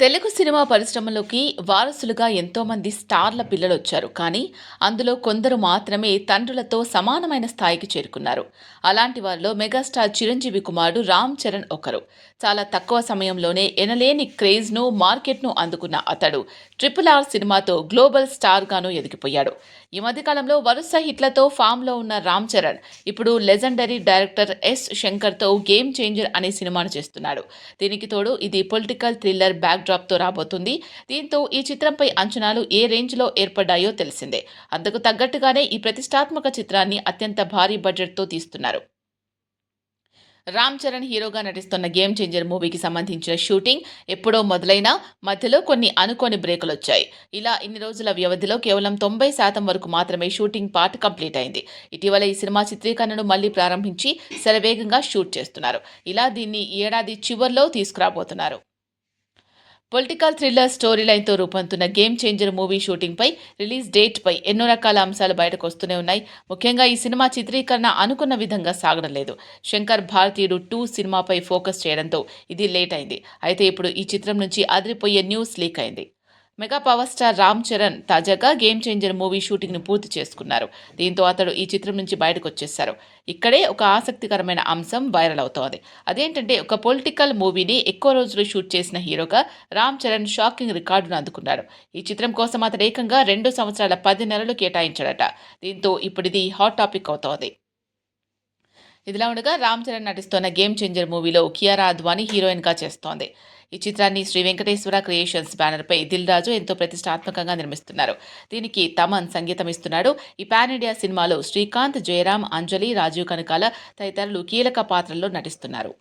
Telugu cinema పరిశ్రమలోకి వారసులుగా ఎంతోమంది స్టార్ల పిల్లలు వచ్చారు. కానీ అందులో కొందరు మాత్రమే తండ్రులతో సమానమైన స్థాయికి చేరుకున్నారు. అలాంటి వారిలో మెగాస్టార్ చిరంజీవి కుమారుడు రామ్ చరణ్ ఒకరు. చాలా తక్కువ సమయంలోనే ఎనలేని క్రేజ్ను మార్కెట్ను అందుకున్న అతడు. ట్రిపుల్ ఆర్ సినిమాతో గ్లోబల్ స్టార్గాను ఎదిగిపోయాడు. ఈ మధ్యకాలంలో వరుస హిట్లతో ఫామ్లో ఉన్న రామ్ చరణ్ ఇప్పుడు లెజెండరీ డైరెక్టర్ ఎస్ శంకర్తో గేమ్ చేంజర్ అనే సినిమాను చేస్తున్నాడు. దీనికి తోడు ఇది పొలిటికల్ థ్రిల్లర్ బ్యాక్డ్రాప్తో రాబోతుంది. దీంతో ఈ చిత్రంపై అంచనాలు ఏ రేంజ్లో ఏర్పడ్డాయో తెలిసిందే. అందుకు తగ్గట్టుగానే ఈ ప్రతిష్టాత్మక చిత్రాన్ని అత్యంత భారీ బడ్జెట్తో తీస్తున్నారు. రామ్ చరణ్ హీరోగా నటిస్తున్న గేమ్ చేంజర్ మూవీకి సంబంధించిన షూటింగ్ ఎప్పుడో మొదలైనా మధ్యలో కొన్ని అనుకోని బ్రేకులు వచ్చాయి. ఇలా ఇన్ని రోజుల వ్యవధిలో కేవలం తొంభై శాతం వరకు మాత్రమే షూటింగ్ పార్ట్ కంప్లీట్ అయింది. ఇటీవల ఈ సినిమా చిత్రీకరణను మళ్ళీ ప్రారంభించి శరవేగంగా షూట్ చేస్తున్నారు. ఇలా దీన్ని ఈ ఏడాది చివర్లో తీసుకురాబోతున్నారు. పొలిటికల్ థ్రిల్లర్ స్టోరీ లైన్తో రూపొందుతున్న గేమ్ చేంజర్ మూవీ షూటింగ్పై రిలీజ్ డేట్పై ఎన్నో రకాల అంశాలు బయటకు వస్తూనే ఉన్నాయి. ముఖ్యంగా ఈ సినిమా చిత్రీకరణ అనుకున్న విధంగా సాగడం లేదు. శంకర్ భారతీయుడు టూ సినిమాపై ఫోకస్ చేయడంతో ఇది లేట్ అయింది. అయితే ఇప్పుడు ఈ చిత్రం నుంచి అదిరిపోయే న్యూస్ లీక్ అయింది. Mega power star Ram Charan తాజాగా గేమ్ చేంజర్ మూవీ షూటింగ్ను పూర్తి చేసుకున్నారు. దీంతో అతడు ఈ చిత్రం నుంచి బయటకు వచ్చేశారు ఇక్కడే ఒక ఆసక్తికరమైన అంశం వైరల్ అవుతోంది. అదేంటంటే ఒక పొలిటికల్ మూవీని ఎక్కువ రోజులు షూట్ చేసిన హీరోగా రామ్ చరణ్ షాకింగ్ రికార్డును అందుకున్నాడు. ఈ చిత్రం కోసం అతడు ఏకంగా రెండు సంవత్సరాల పది నెలలు కేటాయించాడట. దీంతో ఇప్పుడు ఇది హాట్ టాపిక్ అవుతోంది. ఇదిలా ఉండగా రామ్ చరణ్ నటిస్తున్న గేమ్ చేంజర్ మూవీలో కియారా అద్వాని హీరోయిన్గా చేస్తోంది. ఈ చిత్రాన్ని శ్రీ వెంకటేశ్వర క్రియేషన్స్ బ్యానర్పై దిల్ రాజు ఎంతో ప్రతిష్టాత్మకంగా నిర్మిస్తున్నారు. దీనికి తమన్ సంగీతం ఇస్తున్నాడు. ఈ పాన్ ఇండియా సినిమాలో శ్రీకాంత్ జయరాం అంజలి రాజీవ్ కనకాల తదితరులు కీలక పాత్రల్లో నటిస్తున్నారు.